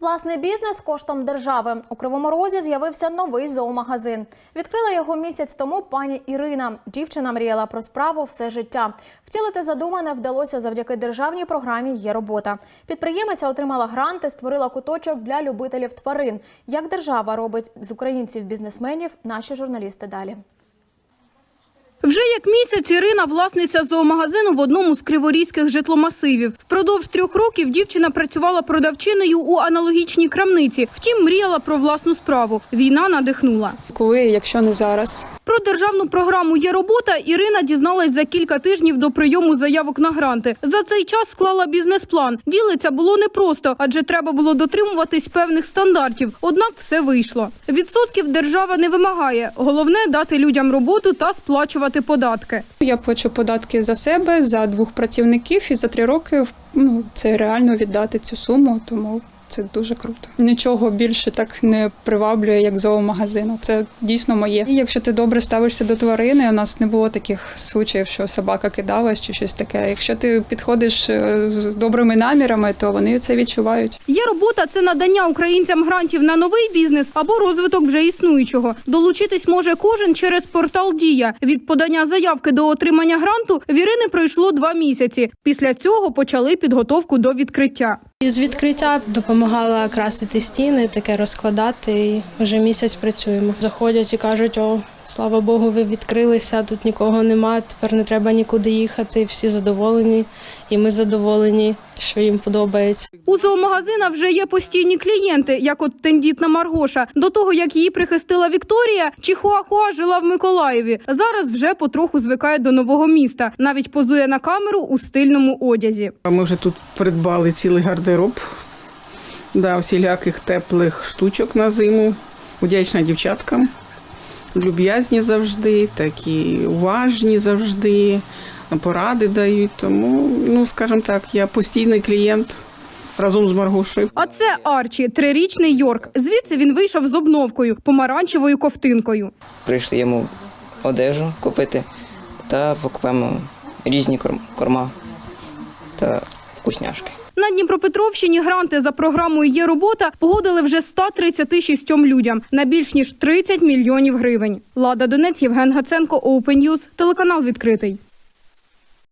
Власний бізнес коштом держави у Кривому Розі з'явився новий зоомагазин. Відкрила його місяць тому пані Ірина. Дівчина мріяла про справу все життя. Втілити задумане вдалося завдяки державній програмі Є робота. Підприємиця отримала гранти, створила куточок для любителів тварин. Як держава робить з українців бізнесменів, наші журналісти далі. Вже як місяць Ірина – власниця зоомагазину в одному з криворізьких житломасивів. Впродовж трьох років дівчина працювала продавчиною у аналогічній крамниці. Втім, мріяла про власну справу. Війна надихнула. Коли, якщо не зараз. Про державну програму «Є робота» Ірина дізналась за кілька тижнів до прийому заявок на гранти. За цей час склала бізнес-план. Ділиться було непросто, адже треба було дотримуватись певних стандартів. Однак все вийшло. Відсотків держава не вимагає. Головне – дати людям роботу та сплачувати податки. Я плачу податки за себе, за двох працівників, і за три роки ну, це реально віддати цю суму, тому це дуже круто. Нічого більше так не приваблює, як зоомагазин. Це дійсно моє. І якщо ти добре ставишся до тварини, у нас не було таких случаїв, що собака кидалась чи щось таке. Якщо ти підходиш е, з добрими намірами, то вони це відчувають. Є робота – це надання українцям грантів на новий бізнес або розвиток вже існуючого. Долучитись може кожен через портал «Дія». Від подання заявки до отримання гранту в Ірини пройшло два місяці. Після цього почали підготовку до відкриття. З відкриття допомагала красити стіни, таке розкладати. І вже місяць працюємо. Заходять і кажуть: о, слава Богу, ви відкрилися, тут нікого немає, тепер не треба нікуди їхати. Всі задоволені, і ми задоволені, що їм подобається. У зоомагазина вже є постійні клієнти, як от тендітна Маргоша. До того, як її прихистила Вікторія, Чихуахуа жила в Миколаєві. Зараз вже потроху звикає до нового міста. Навіть позує на камеру у стильному одязі. Ми вже тут придбали цілий гардероб, да, всіляких теплих штучок на зиму. Вдячна дівчаткам. Люб'язні завжди, такі уважні завжди, поради дають. Тому, ну, скажімо так, я постійний клієнт разом з Маргошею. А це Арчі, трирічний Йорк. Звідси він вийшов з обновкою, помаранчевою ковтинкою. прийшли йому одежу купити та покупаємо різні корм- корма та вкусняшки. На Дніпропетровщині гранти за програмою «Є робота» погодили вже 136 людям на більш ніж 30 мільйонів гривень. Лада Донець, Євген Гаценко, Open News, телеканал відкритий.